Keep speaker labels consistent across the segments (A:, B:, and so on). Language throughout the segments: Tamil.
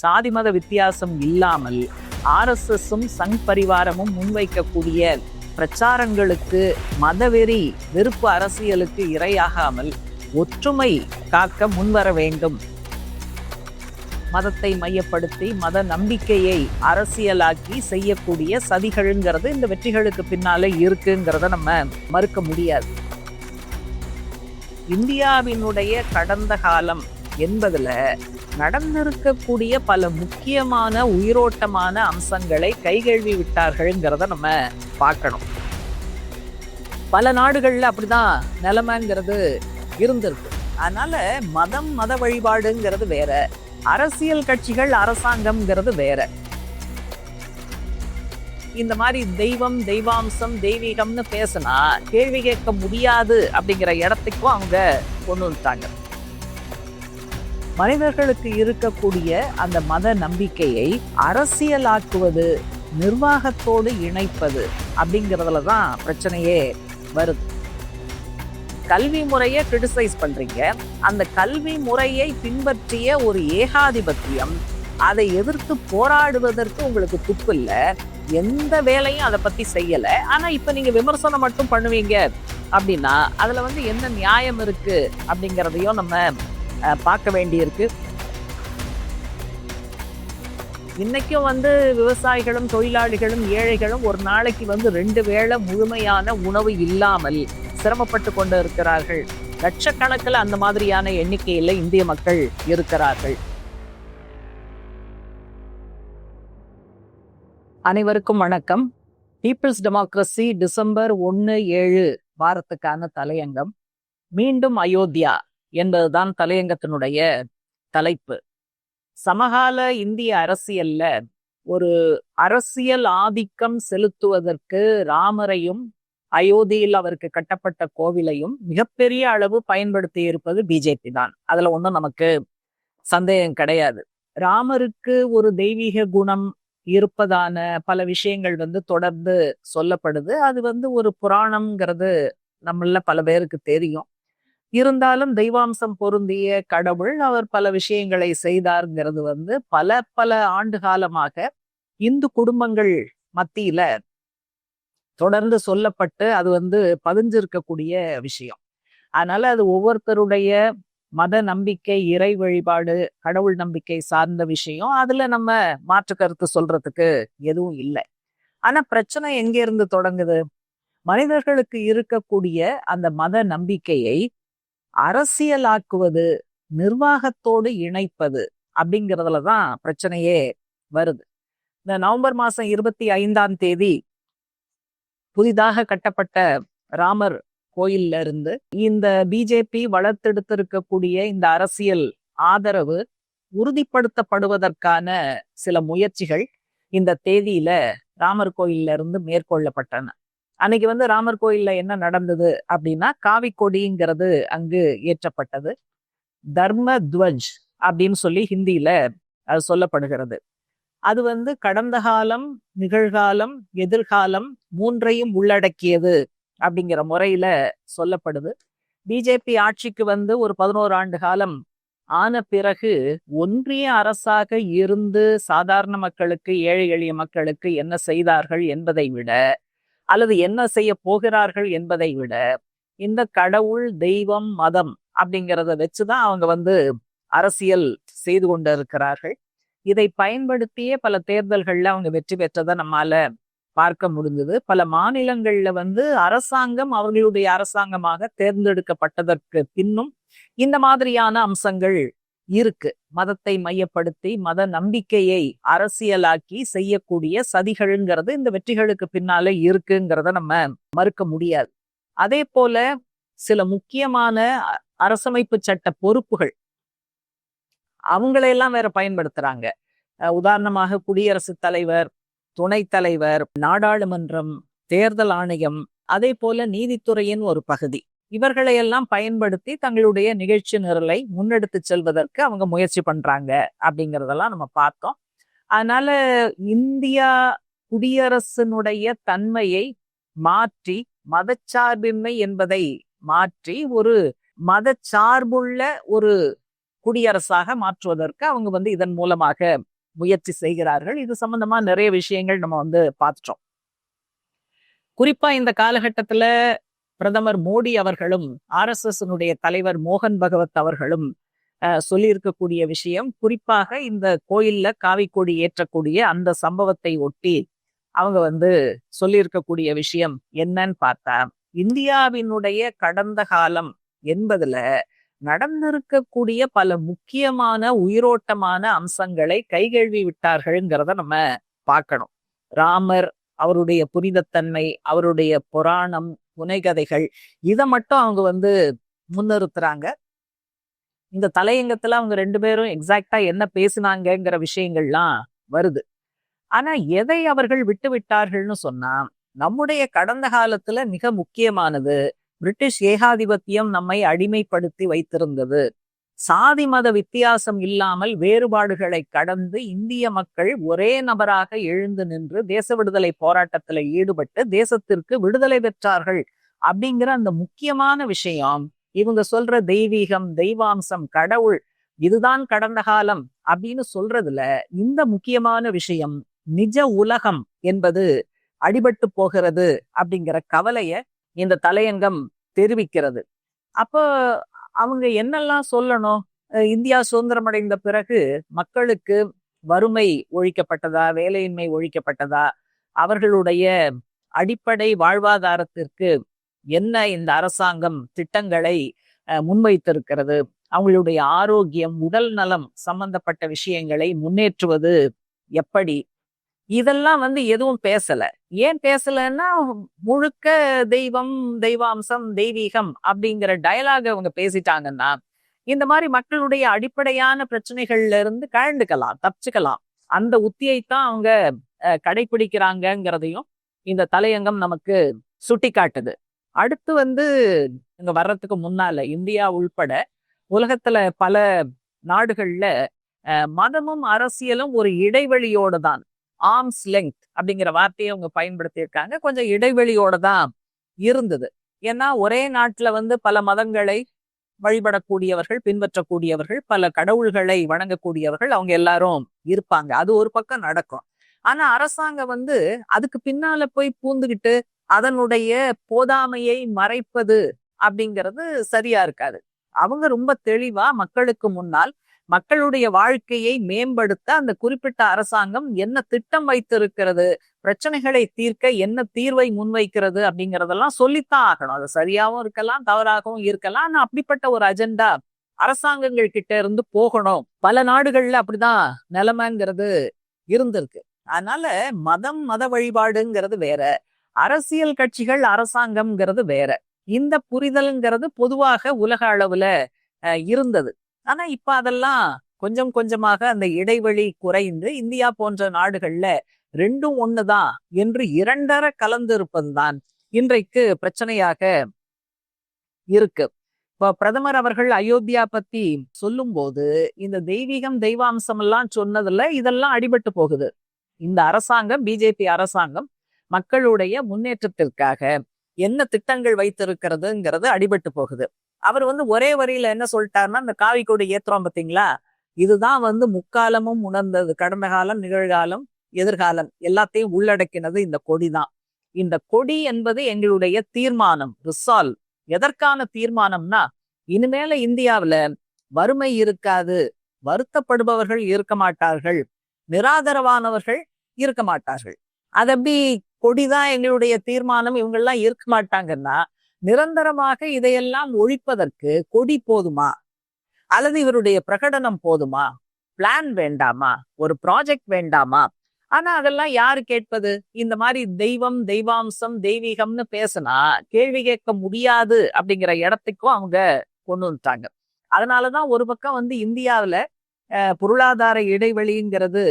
A: சாதி மத வித்தியாசம் இல்லாமல் ஆர்எஸ்எஸும் சங் பரிவாரமும் முன்வைக்கக்கூடிய பிரச்சாரங்களுக்கு மதவெறி வெறுப்பு அரசியலுக்கு இரையாகாமல் ஒற்றுமை காக்க முன்வர வேண்டும். மதத்தை மையப்படுத்தி மத நம்பிக்கையை அரசியலாக்கி செய்யக்கூடிய சதிகள்ங்கிறது இந்த வெற்றிகளுக்கு பின்னாலே இருக்குங்கிறத நம்ம மறுக்க முடியாது. இந்தியாவினுடைய கடந்த காலம் என்பதுல நடந்திருக்கக்கூடிய பல முக்கியமான உயிரோட்டமான அம்சங்களை கைகழுவி விட்டார்கள்ங்கிறத நம்ம பார்க்கணும். பல நாடுகளில் அப்படிதான் நிலைமைங்கிறது இருந்திருக்கு. அதனால மதம் மத வழிபாடுங்கிறது வேற. அரசியல் கட்சிகள் அரசாங்கம்ங்கிறது வேற. இந்த மாதிரி தெய்வம் தெய்வாம்சம் தெய்வீகம்னு பேசினா கேள்வி கேட்க முடியாது அப்படிங்கிற இடத்துக்கும் அவங்க கொண்டு வந்துட்டாங்க. மனிதர்களுக்கு இருக்கக்கூடிய அந்த மத நம்பிக்கையை அரசியலாக்குவது நிர்வாகத்தோடு இணைப்பது அப்படிங்கிறதுல தான் பிரச்சனையே வருது. கல்வி முறையை கிரிட்டிசைஸ் பண்ணுறீங்க அந்த கல்வி முறையை பின்பற்றிய ஒரு ஏகாதிபத்தியம் அதை எதிர்த்து போராடுவதற்கு உங்களுக்கு துப்பு இல்லை. எந்த வேலையும் அதை பற்றி செய்யலை. ஆனால் இப்போ நீங்கள் விமர்சனம் மட்டும் பண்ணுவீங்க அப்படின்னா அதில் வந்து என்ன நியாயம் இருக்குது அப்படிங்கிறதையும் நம்ம பார்க்க வேண்டியிருக்கு. இன்னைக்கும் வந்து விவசாயிகளும் தொழிலாளிகளும் ஏழைகளும் ஒரு நாளைக்கு வந்து ரெண்டு வேளை முழுமையான உணவு இல்லாமல் சிரமப்பட்டு கொண்டு இருக்கிறார்கள் லட்சக்கணக்கில் அந்த மாதிரியான எண்ணிக்கையில் இந்திய மக்கள் இருக்கிறார்கள். அனைவருக்கும் வணக்கம். பீப்புள்ஸ் டெமோக்ரஸி டிசம்பர் ஒன்று ஏழு வாரத்துக்கான தலையங்கம். மீண்டும் அயோத்தியா. என்பதுதான் தலையங்கத்தினுடைய தலைப்பு. சமகால இந்திய அரசியல்ல ஒரு அரசியல் ஆதிக்கம் செலுத்துவதற்கு ராமரையும் அயோத்தியில் அவருக்கு கட்டப்பட்ட கோவிலையும் மிகப்பெரிய அளவு பயன்படுத்தி இருப்பது பிஜேபி தான். அதுல ஒன்றும் நமக்கு சந்தேகம் கிடையாது. ராமருக்கு ஒரு தெய்வீக குணம் இருப்பதான பல விஷயங்கள் வந்து தொடர்ந்து சொல்லப்படுது. அது வந்து ஒரு புராணம்ங்கிறது நம்மள பல பேருக்கு தெரியும். இருந்தாலும் தெய்வாம்சம் பொருந்திய கடவுள் அவர் பல விஷயங்களை செய்தார்ங்கிறது வந்து பல பல ஆண்டு காலமாக இந்து குடும்பங்கள் மத்தியில தொடர்ந்து சொல்லப்பட்டு அது வந்து பதிஞ்சிருக்கக்கூடிய விஷயம். அதனால அது ஒவ்வொருத்தருடைய மத நம்பிக்கை இறை வழிபாடு கடவுள் நம்பிக்கை சார்ந்த விஷயம். அதுல நம்ம மாற்று கருத்து சொல்றதுக்கு எதுவும் இல்லை. ஆனா பிரச்சனை எங்க இருந்து தொடங்குது? மனிதர்களுக்கு இருக்கக்கூடிய அந்த மத நம்பிக்கையை அரசியலாக்குவது நிர்வாகத்தோடு இணைப்பது அப்படிங்கிறதுல தான் பிரச்சனையே வருது. இந்த நவம்பர் மாசம் இருபத்தி ஐந்தாம் தேதி புதிதாக கட்டப்பட்ட ராமர் கோயில்ல இருந்து இந்த பிஜேபி வளர்த்தெடுத்திருக்கக்கூடிய இந்த அரசியல் ஆதரவு உறுதிப்படுத்தப்படுவதற்கான சில முயற்சிகள் இந்த தேதியில ராமர் கோயில்ல இருந்து மேற்கொள்ளப்பட்டன. அன்னைக்கு வந்து ராமர் கோயில்ல என்ன நடந்தது அப்படின்னா காவி கொடிங்கிறது அங்கு ஏற்றப்பட்டது. தர்ம துவஜ் அப்படின்னு சொல்லி ஹிந்தியில அது சொல்லப்படுகிறது. அது வந்து கடந்த காலம் நிகழ்காலம் எதிர்காலம் மூன்றையும் உள்ளடக்கியது அப்படிங்கிற முறையில சொல்லப்படுது. பிஜேபி ஆட்சிக்கு வந்து ஒரு பதினோரு ஆண்டு காலம் ஆன பிறகு ஒன்றிய அரசாக இருந்து சாதாரண மக்களுக்கு ஏழை எளிய மக்களுக்கு என்ன செய்தார்கள் என்பதை விட அல்லது என்ன செய்ய போகிறார்கள் என்பதை விட இந்த கடவுள் தெய்வம் மதம் அப்படிங்கிறத வச்சுதான் அவங்க வந்து அரசியல் செய்து கொண்டு இருக்கிறார்கள். இதை பயன்படுத்தியே பல தேர்தல்கள்ல அவங்க வெற்றி பெற்றதை நம்மால பார்க்க முடிந்தது. பல மாநிலங்கள்ல வந்து அரசாங்கம் அவர்களுடைய அரசாங்கமாக தேர்ந்தெடுக்கப்பட்டதற்கு பின்னும் இந்த மாதிரியான அம்சங்கள் இருக்கு. மதத்தை மையப்படுத்தி மத நம்பிக்கையை அரசியலாக்கி செய்யக்கூடிய சதிகள்ங்கிறது இந்த வெற்றிகளுக்கு பின்னாலே இருக்குங்கிறத நம்ம மறுக்க முடியாது. அதே போல சில முக்கியமான அரசமைப்பு சட்ட பொறுப்புகள். அவங்களையெல்லாம் வேற பயன்படுத்துறாங்க. அஹ் உதாரணமாக குடியரசுத் தலைவர் துணைத் தலைவர் நாடாளுமன்றம் தேர்தல் ஆணையம் அதே போல நீதித்துறையின் ஒரு பகுதி. இவர்களையெல்லாம் பயன்படுத்தி தங்களுடைய நிகழ்ச்சி நிரலை முன்னெடுத்து செல்வதற்கு அவங்க முயற்சி பண்றாங்க அப்படிங்கிறதெல்லாம் நம்ம பார்த்தோம். அதனால இந்தியா குடியரசினுடைய தன்மையை மாற்றி மதச்சார்பின்மை என்பதை மாற்றி ஒரு மதச்சார்புள்ள ஒரு குடியரசாக மாற்றுவதற்கு அவங்க வந்து இதன் மூலமாக முயற்சி செய்கிறார்கள். இது சம்பந்தமா நிறைய விஷயங்கள் நம்ம வந்து பார்த்துட்டோம். குறிப்பா இந்த காலகட்டத்துல பிரதமர் மோடி அவர்களும் ஆர் எஸ் எஸ் தலைவர் மோகன் பகவத் அவர்களும் சொல்லியிருக்கக்கூடிய விஷயம். குறிப்பாக இந்த கோயில்ல காவிக்கொடி ஏற்றக்கூடிய அந்த சம்பவத்தை ஒட்டி அவங்க வந்து சொல்லியிருக்கக்கூடிய விஷயம் என்னன்னு பார்த்தா இந்தியாவினுடைய கடந்த காலம் என்பதுல நடந்திருக்கக்கூடிய பல முக்கியமான உயிரோட்டமான அம்சங்களை கைகழுவி விட்டார்கள்ங்கிறத நம்ம பார்க்கணும். ராமர் அவருடைய புனிதத்தன்மை அவருடைய புராணம் புனைகதைகள். இதை மட்டும் அவங்க வந்து முன்னிறுத்துறாங்க. இந்த தலையங்கத்துல அவங்க ரெண்டு பேரும் எக்ஸாக்டா என்ன பேசினாங்கங்கிற விஷயங்கள்லாம் வருது. ஆனா எதை அவர்கள் விட்டு விட்டார்கள்னு சொன்னா நம்முடைய கடந்த காலத்துல மிக முக்கியமானது பிரிட்டிஷ் ஏகாதிபத்தியம் நம்மை அடிமைப்படுத்தி வைத்திருந்தது. சாதி மத வித்தியாசம் இல்லாமல் வேறுபாடுகளை கடந்து இந்திய மக்கள் ஒரே நபராக எழுந்து நின்று தேச விடுதலை போராட்டத்துல ஈடுபட்டு தேசத்திற்கு விடுதலை பெற்றார்கள் அப்படிங்கிற அந்த முக்கியமான விஷயம். இவங்க சொல்ற தெய்வீகம் தெய்வாம்சம் கடவுள் இதுதான் கடந்த காலம் அப்படின்னு சொல்றதுல இந்த முக்கியமான விஷயம் நிஜ உலகம் என்பது அடிபட்டு போகிறது அப்படிங்கிற கவலைய இந்த தலையங்கம் தெரிவிக்கிறது. அப்போ அவங்க என்னெல்லாம் சொல்லணும்? இந்தியா சுதந்திரம் அடைந்த பிறகு மக்களுக்கு வறுமை ஒழிக்கப்பட்டதா? வேலையின்மை ஒழிக்கப்பட்டதா? அவர்களுடைய அடிப்படை வாழ்வாதாரத்திற்கு என்ன இந்த அரசாங்கம் திட்டங்களை முன்வைத்திருக்கிறது? அவங்களுடைய ஆரோக்கியம் உடல் நலம் சம்பந்தப்பட்ட விஷயங்களை முன்னேற்றுவது எப்படி? இதெல்லாம் வந்து எதுவும் பேசல. ஏன் பேசலன்னா முழுக்க தெய்வம் தெய்வாம்சம் தெய்வீகம் அப்படிங்கிற டயலாக அவங்க பேசிட்டாங்கன்னா இந்த மாதிரி மக்களுடைய அடிப்படையான பிரச்சனைகள்ல இருந்து கழண்டுக்கலாம் தப்பிச்சுக்கலாம். அந்த உத்தியைத்தான் அவங்க கடைபிடிக்கிறாங்கிறதையும் இந்த தலையங்கம் நமக்கு சுட்டி காட்டுது அடுத்து வந்து இங்க வர்றதுக்கு முன்னால இந்தியா உள்பட உலகத்துல பல நாடுகள்ல மதமும் அரசியலும் ஒரு இடைவெளியோடு தான். ஆர்ம்ஸ் லெங்க் அப்படிங்கிற வார்த்தையை அவங்க பயன்படுத்தியிருக்காங்க. கொஞ்சம் இடைவெளியோட தான் இருந்தது. ஏன்னா ஒரே நாட்டுல வந்து பல மதங்களை வழிபடக்கூடியவர்கள் பின்பற்றக்கூடியவர்கள் பல கடவுள்களை வணங்கக்கூடியவர்கள் அவங்க எல்லாரும் இருப்பாங்க. அது ஒரு பக்கம் நடக்கும். ஆனா அரசாங்கம் வந்து அதுக்கு பின்னால போய் பூந்துகிட்டு அதனுடைய போதாமையை மறைப்பது அப்படிங்கிறது சரியா இருக்காது. அவங்க ரொம்ப தெளிவா மக்களுக்கு முன்னால் மக்களுடைய வாழ்க்கையை மேம்படுத்த அந்த குறிப்பிட்ட அரசாங்கம் என்ன திட்டம் வைத்திருக்கிறது பிரச்சனைகளை தீர்க்க என்ன தீர்வை முன்வைக்கிறது அப்படிங்கறதெல்லாம் சொல்லித்தான் ஆகணும். அது சரியாகவும் இருக்கலாம் தவறாகவும் இருக்கலாம். ஆனா அப்படிப்பட்ட ஒரு அஜெண்டா அரசாங்கங்கள் கிட்ட இருந்து போகணும். பல நாடுகள்ல அப்படிதான் நிலைமைங்கிறது இருந்திருக்கு. அதனால மதம் மத வழிபாடுங்கிறது வேற. அரசியல் கட்சிகள் அரசாங்கம்ங்கிறது வேற. இந்த புரிதல்ங்கிறது பொதுவாக உலக அளவுல இருந்தது. ஆனா இப்ப அதெல்லாம் கொஞ்சம் கொஞ்சமாக அந்த இடைவெளி குறைந்து இந்தியா போன்ற நாடுகள்ல ரெண்டும் ஒண்ணுதான் என்று இரண்டர கலந்து இருப்பதுதான் இன்றைக்கு பிரச்சனையாக இருக்கு. இப்போ பிரதமர் அவர்கள் அயோத்தியா பத்தி சொல்லும்போது இந்த தெய்வீகம் தெய்வாம்சம் எல்லாம் சொன்னதுல இதெல்லாம் அடிபட்டு போகுது. இந்த அரசாங்கம் பிஜேபி அரசாங்கம் மக்களுடைய முன்னேற்றத்திற்காக என்ன திட்டங்கள் வைத்திருக்கிறதுங்கிறது அடிபட்டு போகுது. அவர் வந்து ஒரே வரியில என்ன சொல்லிட்டாருன்னா இந்த காவி கொடி ஏத்துறோம் பார்த்தீங்களா இதுதான் வந்து முக்காலமும் உணர்ந்தது. கடந்த காலம் நிகழ்காலம் எதிர்காலம் எல்லாத்தையும் உள்ளடக்கினது இந்த கொடி தான் இந்த கொடி என்பது எங்களுடைய தீர்மானம் ரிசால்வ் எதற்கான தீர்மானம்னா இனிமேல இந்தியாவில வறுமை இருக்காது. வருத்தப்படுபவர்கள் இருக்க மாட்டார்கள். நிராதரவானவர்கள் இருக்க மாட்டார்கள். அது அப்படி கொடிதான் எங்களுடைய தீர்மானம்? இவங்கெல்லாம் இருக்க மாட்டாங்கன்னா நிரந்தரமாக இதையெல்லாம் ஒழிப்பதற்கு கொடி போதுமா? அல்லது இவருடைய பிரகடனம் போதுமா? பிளான் வேண்டாமா? ஒரு ப்ராஜெக்ட் வேண்டாமா? ஆனா அதெல்லாம் யாரு கேட்பது? இந்த மாதிரி தெய்வம் தெய்வாம்சம் தெய்வீகம்னு பேசினா கேள்வி கேட்க முடியாது அப்படிங்கிற இடத்துக்கும் அவங்க கொண்டு வந்துட்டாங்க. அதனாலதான் ஒரு பக்கம் வந்து இந்தியாவில பொருளாதார இடைவெளிங்கிறது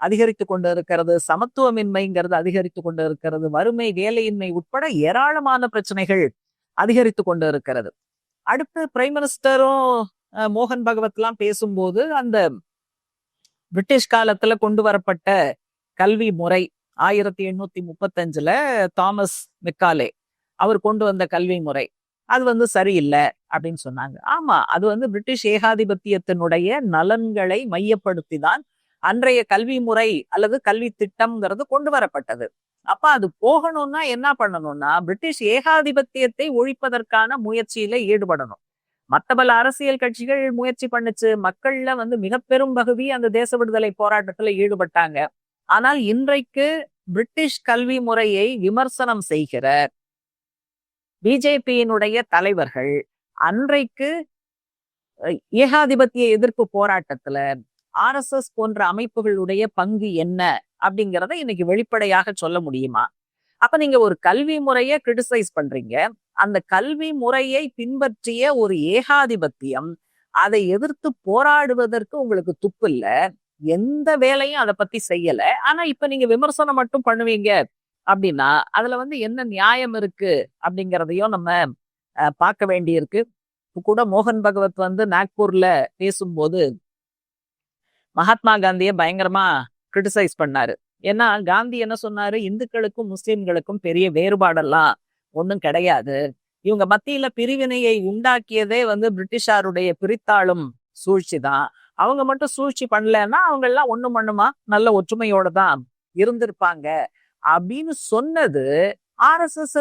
A: அதிகரித்து கொண்டு இருக்கிறது சமத்துவமின்மைங்கிறது அதிகரித்து கொண்டு இருக்கிறது வறுமை வேலையின்மை உட்பட ஏராளமான பிரச்சனைகள் அதிகரித்து கொண்டு இருக்கிறது. அடுத்து பிரைம் மினிஸ்டரும் மோகன் பகவத் எல்லாம் பேசும்போது அந்த பிரிட்டிஷ் காலத்துல கொண்டு வரப்பட்ட கல்வி முறை ஆயிரத்தி எண்ணூத்தி முப்பத்தஞ்சுல தாமஸ் மெக்காலே அவர் கொண்டு வந்த கல்வி முறை. அது வந்து சரியில்லை அப்படின்னு சொன்னாங்க. ஆமா அது வந்து பிரிட்டிஷ் ஏகாதிபத்தியத்தினுடைய நலன்களை மையப்படுத்தி தான் அன்றைய கல்வி முறை அல்லது கல்வி திட்டம்ங்கிறது கொண்டு வரப்பட்டது. அப்ப அது போகணும்னா என்ன பண்ணணும்னா பிரிட்டிஷ் ஏகாதிபத்தியத்தை ஒழிப்பதற்கான முயற்சியில ஈடுபடணும். மத்த பல அரசியல் கட்சிகள் முயற்சி பண்ணுச்சு. மக்கள்ல வந்து மிக பெரும் பகுதி அந்த தேச விடுதலை போராட்டத்துல ஈடுபட்டாங்க. ஆனால் இன்றைக்கு பிரிட்டிஷ் கல்வி முறையை விமர்சனம் செய்கிற பிஜேபியினுடைய தலைவர்கள் அன்றைக்கு ஏகாதிபத்திய எதிர்ப்பு போராட்டத்துல ஆர் எஸ் எஸ் போன்ற அமைப்புகளுடைய பங்கு என்ன? அப்படிங்கிறத இன்னைக்கு வெளிப்படையாக சொல்ல முடியுமா? அப்ப நீங்க ஒரு கல்வி முறைய கிரிட்டிசைஸ் பண்றீங்க. அந்த கல்வி முறையை பின்பற்றிய ஒரு ஏகாதிபத்தியம் அதை எதிர்த்து போராடுவதற்கு உங்களுக்கு துப்பு இல்ல. எந்த வேலையும் அதை பத்தி செய்யல. ஆனா இப்ப நீங்க விமர்சனம் மட்டும் பண்ணுவீங்க அப்படின்னா அதுல வந்து என்ன நியாயம் இருக்கு அப்படிங்கிறதையும் நம்ம பார்க்க வேண்டியிருக்கு. கூட மோகன் பகவத் வந்து நாக்பூர்ல பேசும்போது மகாத்மா காந்திய பயங்கரமா கிரிட்டிசைஸ் பண்ணாரு. ஏன்னா காந்தி என்ன சொன்னாரு? இந்துக்களுக்கும் முஸ்லிம்களுக்கும் பெரிய வேறுபாடெல்லாம் ஒன்றும் கிடையாது. இவங்க மத்தியில பிரிவினையை உண்டாக்கியதே வந்து பிரிட்டிஷாருடைய பிரித்தாளும் சூழ்ச்சி தான். அவங்க மட்டும் சூழ்ச்சி பண்ணலன்னா அவங்க எல்லாம் ஒண்ணு மண்ணுமா நல்ல ஒற்றுமையோட தான் இருந்திருப்பாங்க. அப்படின்னு சொன்னது ஆர் எஸ் எஸ்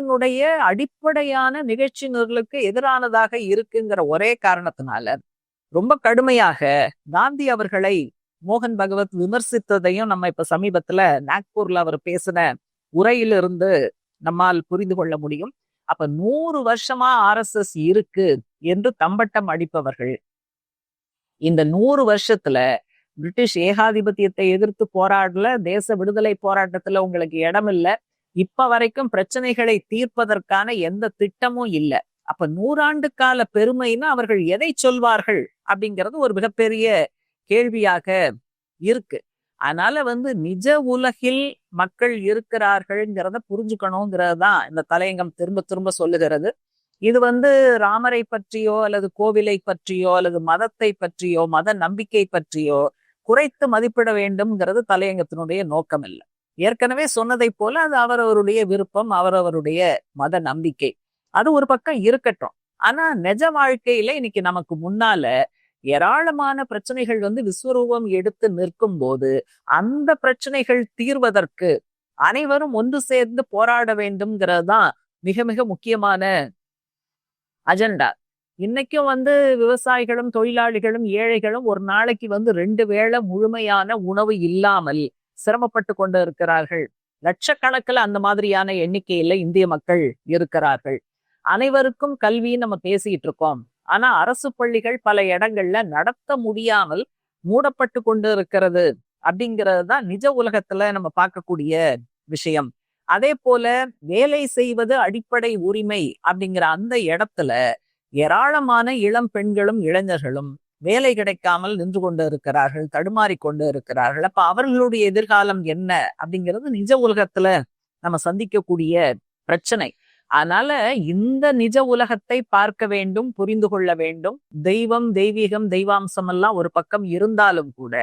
A: அடிப்படையான நிகழ்ச்சி எதிரானதாக இருக்குங்கிற ஒரே காரணத்தினால. ரொம்ப கடுமையாக காந்தி அவர்களை மோகன் பகவத் விமர்சித்ததையும் நம்ம இப்ப சமீபத்துல நாக்பூர்ல அவர் பேசின உரையிலிருந்து நம்மால் புரிந்து கொள்ள முடியும். அப்ப நூறு வருஷமா ஆர் எஸ் எஸ் இருக்கு என்று தம்பட்டம் அடிப்பவர்கள். இந்த நூறு வருஷத்துல பிரிட்டிஷ் ஏகாதிபத்தியத்தை எதிர்த்து போராடல தேச விடுதலை போராட்டத்துல உங்களுக்கு இடம் இல்லை. இப்ப வரைக்கும் பிரச்சனைகளை தீர்ப்பதற்கான எந்த திட்டமும் இல்லை. அப்ப நூறாண்டு கால பெருமைன்னு அவர்கள் எதை சொல்வார்கள் அப்படிங்கிறது ஒரு மிகப்பெரிய கேள்வியாக இருக்கு. அதனால வந்து நிஜ உலகில் மக்கள் இருக்கிறார்கள்ங்கிறத புரிஞ்சுக்கணுங்கிறது தான் இந்த தலையங்கம் திரும்ப திரும்ப சொல்லுகிறது. இது வந்து ராமரை பற்றியோ அல்லது கோவிலை பற்றியோ அல்லது மதத்தை பற்றியோ மத நம்பிக்கை பற்றியோ குறைத்து மதிப்பிட வேண்டும்ங்கிறது தலையங்கத்தினுடைய நோக்கம் இல்லை ஏற்கனவே சொன்னதை போல அது அவரவருடைய விருப்பம் அவரவருடைய மத நம்பிக்கை. அது ஒரு பக்கம் இருக்கட்டும். ஆனா நிஜ வாழ்க்கையில இன்னைக்கு நமக்கு முன்னால ஏராளமான பிரச்சனைகள் வந்து விஸ்வரூபம் எடுத்து நிற்கும் போது அந்த பிரச்சனைகள் தீர்வதற்கு அனைவரும் ஒன்று சேர்ந்து போராட வேண்டும்ங்கிறது தான் மிக மிக முக்கியமான அஜெண்டா இன்னைக்கும் வந்து விவசாயிகளும் தொழிலாளிகளும் ஏழைகளும் ஒரு நாளைக்கு வந்து ரெண்டு வேளை முழுமையான உணவு இல்லாமல் சிரமப்பட்டு கொண்டு இருக்கிறார்கள். லட்சக்கணக்கில் அந்த மாதிரியான எண்ணிக்கையில இந்திய மக்கள் இருக்கிறார்கள். அனைவருக்கும் கல்வி நம்ம பேசிட்டு இருக்கோம். ஆனா அரசு பள்ளிகள் பல இடங்கள்ல நடத்த முடியாமல் மூடப்பட்டு கொண்டு இருக்கிறது அப்படிங்கிறது தான் நிஜ உலகத்துல நம்ம பார்க்கக்கூடிய விஷயம். அதே போல வேலை செய்வது அடிப்படை உரிமை அப்படிங்கிற அந்த இடத்துல ஏராளமான இளம் பெண்களும் இளைஞர்களும் வேலை கிடைக்காமல் நின்று கொண்டு இருக்கிறார்கள் தடுமாறி கொண்டு இருக்கிறார்கள். அப்ப அவர்களுடைய எதிர்காலம் என்ன அப்படிங்கிறது நிஜ உலகத்துல நம்ம சந்திக்கக்கூடிய பிரச்சனை. அதனால இந்த நிஜ உலகத்தை பார்க்க வேண்டும் புரிந்து கொள்ள வேண்டும். தெய்வம் தெய்வீகம் தெய்வாம்சம் எல்லாம் ஒரு பக்கம் இருந்தாலும் கூட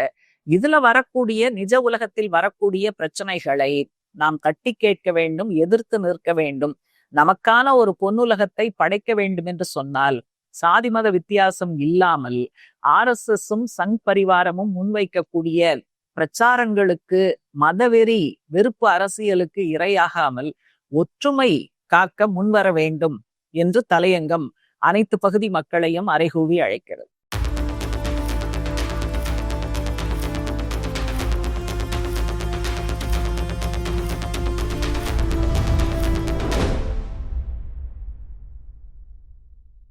A: இதுல வரக்கூடிய நிஜ உலகத்தில் வரக்கூடிய பிரச்சனைகளை நாம் கட்டி கேட்க வேண்டும் எதிர்த்து நிற்க வேண்டும். நமக்கான ஒரு பொன்னுலகத்தை படைக்க வேண்டும் என்று சொன்னால் சாதி மத வித்தியாசம் இல்லாமல் ஆர் எஸ் சங் பரிவாரமும் முன்வைக்கக்கூடிய பிரச்சாரங்களுக்கு மதவெறி வெறுப்பு அரசியலுக்கு இரையாகாமல் ஒற்றுமை காக்க முன்வர வேண்டும் என்று தலையங்கம் அனைத்து பகுதி மக்களையும் அறைகூவி அழைக்கிறது.